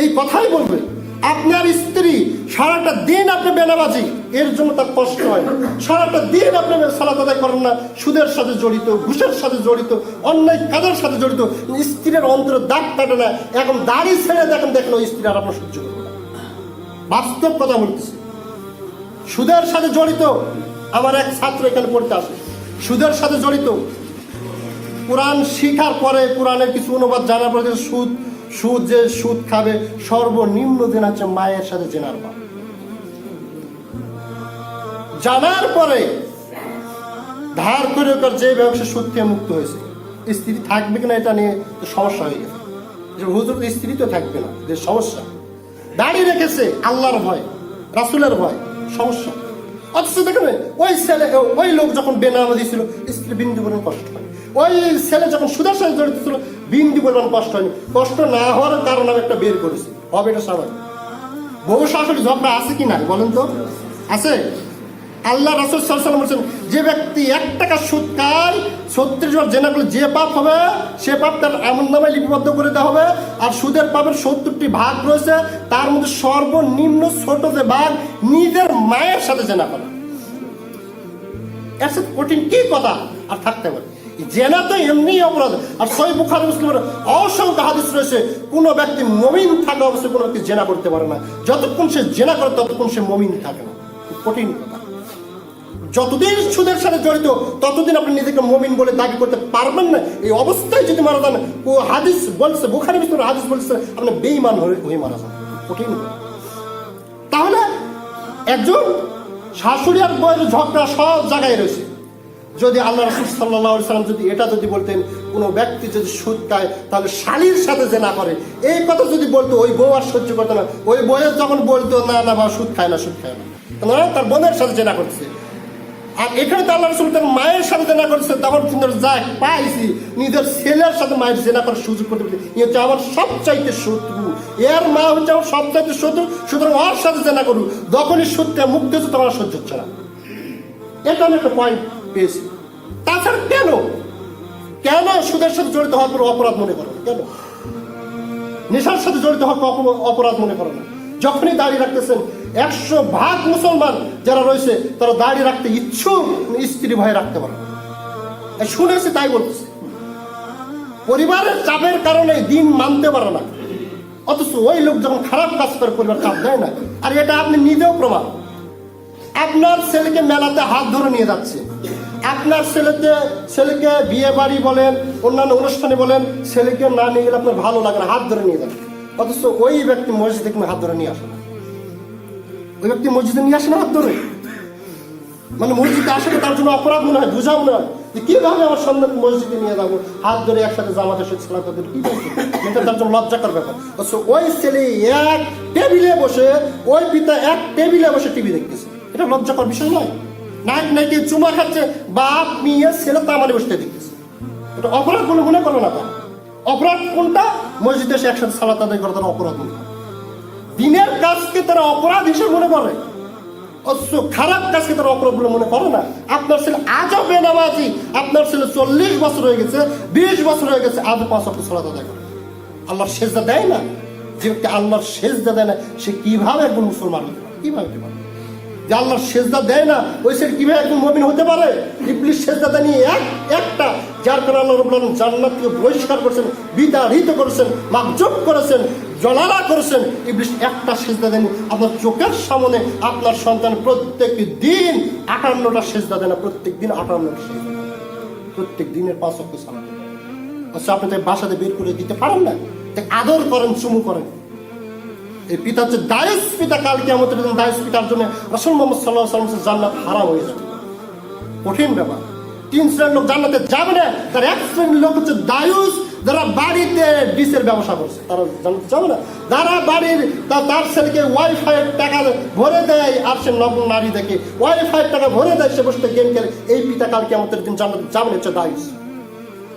এই কথাই বলবে। আপনার স্ত্রী সারাটা দিন আপনি বেনাবাজি এর জন্য তার কষ্ট হয় সারাটা দিন আপনি সালাত আদায় করেন না, সুদের সাথে জড়িত, ঘুষের সাথে জড়িত, অন্যায় কাজের সাথে জড়িত। স্ত্রীর অন্তরে দাগ কাটে না, এখন দাড়ি ছেড়ে দেখেন দেখেন ওই স্ত্রী আর আপনার সহ্য করবে বাস্তব কথা বলতেছি। সুদের সাথে জড়িত, আমার এক ছাত্র এখানে পড়তে আসে। সুদের সাথে জড়িত কোরআন শিখার পরে কোরআনের কিছু অনুবাদ জানার পরে সুদ সুদ যে সুদ খাবে, সর্বনিম্ন দিন হচ্ছে মায়ের সাথে জেনার পাপ জানার পরে ধার করে কর যে ব্যবসা সুদ থেকে মুক্ত হয়েছে, স্ত্রী থাকবে কিনা এটা নিয়ে সমস্যা হয়ে গেছে। যে হুজুর, স্ত্রী তো থাকবে না, যে সমস্যা। দাঁড়িয়ে রেখেছে আল্লাহর ভয়, রাসুলের ভয়, সমস্যা। অথচ দেখেন, ওই ছেলে, ওই লোক যখন বেনামাজি ছিল, স্ত্রী বিন্দু পরিমাণ কষ্ট হয় ওই ছেলে যখন সুদের সাথে জড়িত ছিল বিন্দু পরিমাণ কষ্ট হয়নি। কষ্ট না হওয়ার কারণ আমি একটা বের করেছি। হবে এটা স্বাভাবিক। বউ শাশুড়ি ঝগড়া আছে কি না বলেন তো? আছে? আল্লাহ রাসুল সাল্লাম বলছেন, যে ব্যক্তি এক টাকা সুদ খায়, ছত্রিশ বার জেনা করলে যে পাপ হবে, সে পাপ তার এমন নামে লিপিবদ্ধ করে দেওয়া হবে। আর সুদের পাপের সত্তরটি ভাগ রয়েছে, তার মধ্যে সর্বনিম্ন ছোট যে ভাগ, নিজের মায়ের সাথে জেনা করা। এর সাথে কঠিন কি কথা? আর থাকতে পারে এমনি অপরাধ। আর সই বুখারি মুসলিমের অসংখ্য হাদিস রয়েছে। ব্যক্তি মমিন থাকা অবশ্যই কোনো ব্যক্তি জেনা করতে পারে না। যতক্ষণ সে জেনা করে, ততক্ষণ সে মমিন থাকে না। কঠিন যতদিন সুদের সাথে জড়িত, ততদিন আপনি নিজেকে মমিন বলে দাবি করতে পারবেন না। এই অবস্থায় যদি মারা যান, ও হাদিস বলছে, বুখারি মুসলিমের হাদিস বলছে, আপনি বেইমান হয়ে মারা যান। কঠিন তাহলে একজন শাশুড়ি আর বউয়ের ঝগড়া সব জায়গায় রয়েছে। যদি আল্লাহ রসুল সাল্লাহ সাল্লাম যদি এটা যদি বলতেন, কোনো ব্যক্তি যদি সুদ খায়, তাহলে শালির সাথে যে না করে। এই কথা যদি বলতো, ওই বউ আর সহ্য করতো না। ওই বউয়ের যখন বলতো, না না, বা, সুদ খায় না, সুদ খায় না। না, তার বোনের সাথে জেনা করছে। আর এখানে তো আল্লাহ রসুল তার মায়ের সাথে জেনা করছে। তখন কিন্তু যাক, পাইছি। নিজের ছেলের সাথে মায়ের জেনা করার সুযোগ করতে পারি এ হচ্ছে আমার সবচাইতে শত্রু। এর মা হচ্ছে আমার সবচাইতে শত্রু। সুতরাং ওর সাথে জেনা করু যখনই সত্যি মুক্ত হচ্ছে তখন সহ্য হচ্ছে না। এটা আমি একটা পয়েন্ট পেয়েছি। তাছাড়া কেন? কেন সুদের সাথে জড়িত হওয়ার পর অপরাধ মনে করো? কেন? নেশার সাথে জড়িত হওয়ার অপরাধ মনে করো না? যখনই দাড়ি রাখতেছেন, একশো ভাগ মুসলমান যারা রয়েছে, তারা দাড়ি রাখতে ইচ্ছুক স্ত্রী ভয়ে রাখতে পারে শুনেছি, তাই বলতেছি। পরিবারের চাপের কারণে দিন মানতে পারে না। অথচ ওই লোক যখন খারাপ কাজ করে, পরিবার চাপ দেয় না। আর এটা আপনি নিজেও প্রমাণ। আপনার ছেলেকে মেলাতে হাত ধরে নিয়ে যাচ্ছে। আপনার ছেলেকে ছেলেকে বিয়ে বাড়ি বলেন, অন্যান্য অনুষ্ঠানে বলেন, ছেলেকে না নিয়ে গেলে আপনার ভালো লাগে না, হাত ধরে নিয়ে যান। অথচ ওই ব্যক্তি মসজিদে কিন্তু হাত ধরে নিয়ে আসে না। ওই ব্যক্তি মসজিদে নিয়ে আসে না হাত ধরে? মানে মসজিদে আসাটা তার জন্য অপরাধ মনে হয় বুঝাও না যে কীভাবে আমার সন্তান মসজিদে নিয়ে যাব, হাত ধরে একসাথে জামাতে সাথে ছেলা তাদের কি এটা তার জন্য লজ্জাকর ব্যাপার। অথচ ওই ছেলে এক টেবিলে বসে, ওই পিতা এক টেবিলে বসে টিভি দেখতেছে। এটা লজ্জাকর বিষয় নয়। নাইট নাইটে চুমা খাচ্ছে, বাপ, মেয়ে, ছেলে তামারে বসতে দেখতেছে। এটা অপরাধ বলে মনে করো না তার অপরাধ কোনটা? মসজিদে এসে একসাথে সালাত আদায় করে তারা অপরাধ মনে দিনের কাজকে তারা অপরাধ হিসেবে মনে করে। খারাপ কাজকে তারা অপরাধ বলে মনে করে না। আপনার ছেলে আজও বেনামাজি, আপনার ছেলে চল্লিশ বছর হয়ে গেছে, বিশ বছর হয়ে গেছে, আজও পাঁচ অক্ট সালাত আদায় করে। আল্লাহর সেজদা দেয় না? যে ব্যক্তি আল্লাহর সেজদা দেয় না, সে কীভাবে একজন মুসলমান হতে কীভাবে যে আল্লাহর সেজদা দেয় না, ওই সে কীভাবে একজন মমিন হতে পারে? ইবলিশ সেজদা দেয় নিয়ে এক, একটা, যার কারণে আল্লাহ রব্বুল আলামিন জান্নাতকে বহিষ্কার করেছেন, বিতাড়িত করেছেন মাকজব করেছেন জলালা করেছেন। ইবলিশ একটা সেজদা দেয়নি, আপনার চোখের সামনে আপনার সন্তান প্রত্যেক দিন আটান্নটা সেজদা দেয় না প্রত্যেক দিন আটান্নটা সেজদা প্রত্যেক দিনের পাঁচ অক্ষ সালাত। আচ্ছা আপনি তাই বাসাতে বের করে দিতে পারেন না? তাই আদর করেন, চুমু করেন। এই পিতা হচ্ছে দায়স পিতা কালকে আমাদের দায়স পিতার জন্য রসুল মোহাম্মদ সাল্লাহ সাল্লাম জান্নাত হারাম হয়ে যাবে। কঠিন ব্যাপার। তিন শ্রেণির লোক জান্নাতে যাবে না, তার এক শ্রেণির লোক হচ্ছে দায়ুস যারা বাড়িতে ডিসের ব্যবসা করছে। তারা জান্নাতে যাবে না। যারা বাড়ির তার ছেলেকে ওয়াইফাই টাকা ভরে দেয়, আর সে নগ্ন নারী দেখে ওয়াইফাই টাকা ভরে দেয়, সে বসে গেম খেলে। এই পিতা কালকে আমাদের দিন জান্নাতে যাবে না, হচ্ছে দায়ুস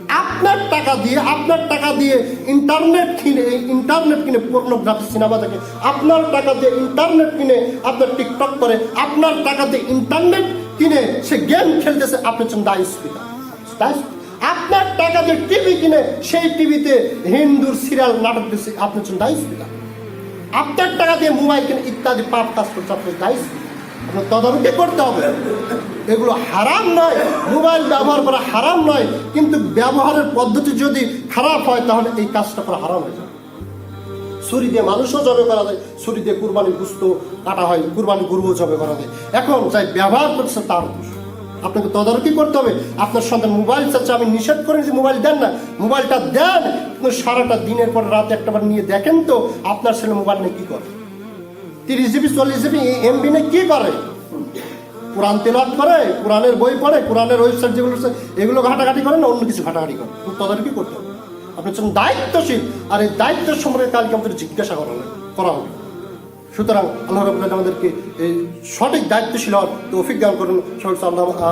আপনার টাকা দিয়ে, আপনার টাকা দিয়ে ইন্টারনেট কিনে ইন্টারনেট কিনে পর্নোগ্রাফি সিনেমা দেখে আপনার টাকা দিয়ে ইন্টারনেট কিনে আপনার টিকটক করে, আপনার টাকা দিয়ে ইন্টারনেট কিনে সে গেম খেলতেছে, আপনি হচ্ছেন দায়ুস পিতা। দায়ুস- আপনার টাকা দিয়ে টিভি কিনে, সেই টিভিতে হিন্দুর সিরিয়াল নাটক দিচ্ছে আপনার জন্য দায়ী ছিল আপনার টাকা দিয়ে মোবাইল কিনে ইত্যাদি পাপ কাজ করছে, আপনি দায়ী আপনার তদারকি করতে হবে। এগুলো হারাম নয়, মোবাইল ব্যবহার করা হারাম নয়, কিন্তু ব্যবহারের পদ্ধতি যদি খারাপ হয়, তাহলে এই কাজটা করা হারাম হয়ে যাবে। ছুরি দিয়ে মানুষও জবে করা যায়, ছুরি দিয়ে কুরবানি গুস্ত কাটা হয় কুরবানি গরুও জবে করা যায়। এখন যাই ব্যবহার করছে, তার আপনাকে তদারকি করতে হবে। আপনার সন্তান মোবাইল চাচ্ছে, আমি নিষেধ করি যে মোবাইল দেন না। মোবাইলটা দেন, কিন্তু সারাটা দিনের পর রাত একটাবার নিয়ে দেখেন তো, আপনার ছেলে মোবাইল নিয়ে কী করে? তিরিশ জিবি, চল্লিশ জিবি এমবি নিয়ে কী করে কোরআন তেলাত করে কোরআনের বই পড়ে কোরআনের ওয়েবসাইট যেগুলো এগুলো ঘাটাঘাটি করে না, অন্য কিছু ঘাটাঘাটি করে? তদারকি করতে হবে? আপনি হচ্ছেন দায়িত্বশীল, আর এই দায়িত্ব সম্পর্কে কালকে আমাদের জিজ্ঞাসা করা হবে করা হবে। সুতরাং আল্লাহ রবুল্লাহ আমাদেরকে এই সঠিক দায়িত্বশীল হওয়ার তৌফিক করুন। সবাই আল্লাহ